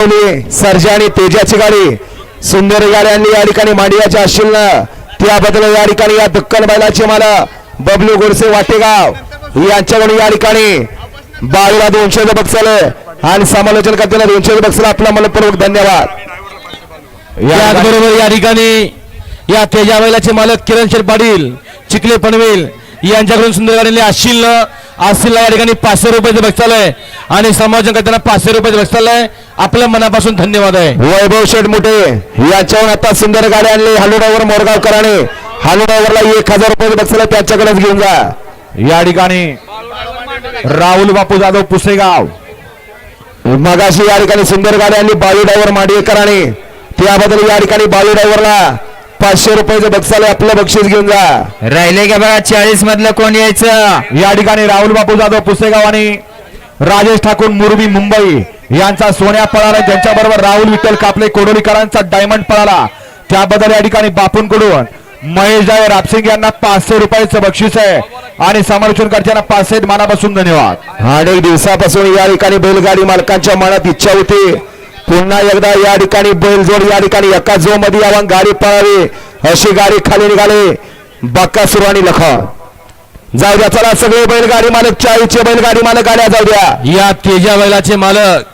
ठेवली सर्जा आणि तेजाची गाडी. सुंदर गाडी आणली या ठिकाणी मांडियाच्या अश्विननं. त्याबद्दल या ठिकाणी या दक्कन बैलाचे मला बबलू गोडसे वाटेगाव यांच्याकडून या ठिकाणी बाळूला दोनशे बक्षल आणि समालोचन करताना दोनशे बक्षल आपला मनपूर्वक धन्यवाद. याचबरोबर या ठिकाणी या तेजा बैलाचे मालक किरण शेठ पाटील चिखले पनवेल यांच्याकडून सुंदर गाडीने आशिल आशिलला या ठिकाणी पाचशे रुपयाचं बक्षालय आणि समालोचन करताना पाचशे रुपयाचं बक्षालय आपल्या मनापासून धन्यवाद आहे. वैभव शेठ मोठे यांच्यावर आता सुंदर गाडी आणली हालुडावर मोरगावकरांनी. हालुडावरला एक हजार रुपये बक्षला त्यांच्याकडेच घेऊन जा. या ठिकाणी राहुल बापू जाधव पुसेगाव. मगाशी या ठिकाणी सुंदर गाडी आणली बाळू ड्रायव्हर मांडवेकरांनी त्याबद्दल या ठिकाणी बाळू ड्रायव्हरला पाचशे रुपयाचं बक्षाले आपलं बक्षीस घेऊन जा. राहिले का बघा चाळीस मधलं कोण यायचं? या ठिकाणी राहुल बापू जाधव पुसेगाव आणि राजेश ठाकूर मुरबी मुंबई. यांचा सोन्या पळाला ज्यांच्या बरोबर राहुल विठ्ठल कापले कोडोलीकरांचा डायमंड पळाला. त्याबद्दल या ठिकाणी बापूंकडून महेश जाय रापसिंग यांना पाचशे रुपयाचं बक्षीस आहे. आणि समालोचन करताना पाचशे मानापासून धन्यवाद. अनेक दिवसापासून या ठिकाणी बैलगाडी मालकांच्या मनात इच्छा होती. पुन्हा एकदा या ठिकाणी बैलजोड या ठिकाणी एका जो मध्ये यावं गाडी पळावी अशी गाडी खाली निघाली. बक्कासुर आणि लखन जाऊ द्या चला सगळे बैलगाडी मालक चाळीसचे बैलगाडी मालक गाड्या जाऊ द्या. या तेजा बैलाचे मालक